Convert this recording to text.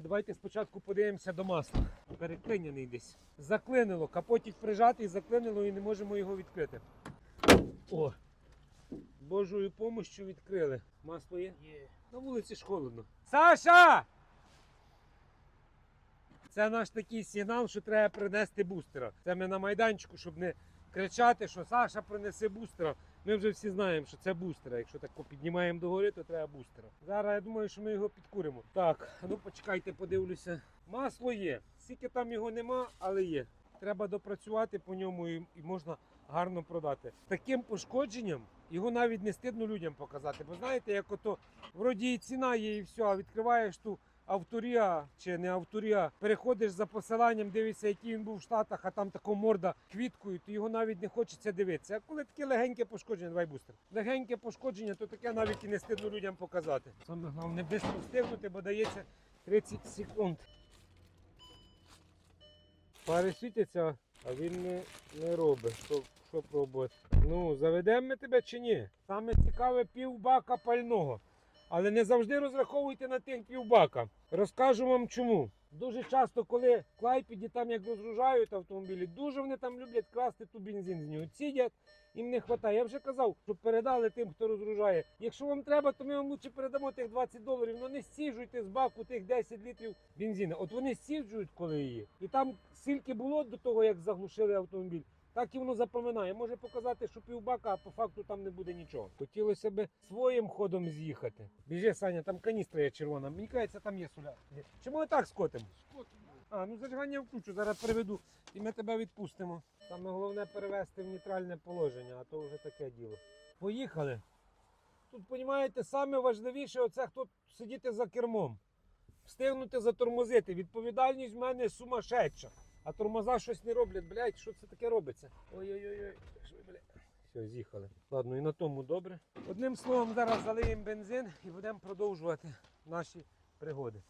Ні, давайте спочатку подивимося до масла. Переклиняний десь. Заклинило, капотик прижатий, заклинило і не можемо його відкрити. О! Божою помощю відкрили. Масло є? Є. На вулиці ж холодно. Саша! Це наш такий сигнал, що треба принести бустера. Це ми на майданчику, щоб не кричати, що Саша принесе бустера. Ми вже всі знаємо, що це бустера. Якщо так піднімаємо догори, то треба бустера. Зараз я думаю, що ми його підкуримо. Так, ну почекайте, подивлюся. Масло є. Скільки там його нема, але є. Треба допрацювати по ньому і, можна гарно продати. Таким пошкодженням його навіть не стидно людям показати. Бо знаєте, як ото вроді і ціна є, і все, а відкриваєш ту авторія чи не авторія, переходиш за посиланням, дивишся, який він був в Штатах, а там така морда квіткою, то його навіть не хочеться дивитися. А коли таке легеньке пошкодження, давай бустер. Легеньке пошкодження, то таке навіть і не стидно людям показати. Саме головне швидко встигнути, бо дається 30 секунд. Пари світяться, а він не, не робить. Що, що пробувати? Ну, заведемо ми тебе чи ні? Саме цікаве півбака пального. Але не завжди розраховуйте на тих півбака. Розкажу вам чому. Дуже часто, коли Клайпіді там як розгружають автомобілі, дуже вони там люблять красти ту бензин з нього. Цідять, їм не вистачає. Я вже казав, щоб передали тим, хто розгружає. Якщо вам треба, то ми вам лучше передамо тих 20 доларів. але не стіжуйте з баку тих 10 літрів бензину. От вони стіжують, коли її. І там скільки було до того, як заглушили автомобіль. Так і воно запоминає. Може показати, що півбака, а по факту там не буде нічого. Хотілося б своїм ходом з'їхати. Біжи, Саня, там каністра є червона. Мені кажеться, там є соля. Чи ми так скотимо? Скотимо. А, ну зажигання включу, зараз переведу і ми тебе відпустимо. Саме головне перевести в нейтральне положення, а то вже таке діло. Поїхали. Тут, розумієте, саме важливіше оце хто сидіти за кермом. Встигнути затормозити. Відповідальність в мене сумасшедша. А тормоза щось не роблять, блядь, що це таке робиться? Ой-ой-ой. Все, з'їхали. Ладно, і на тому добре. Одним словом, зараз залиємо бензин і будемо продовжувати наші пригоди.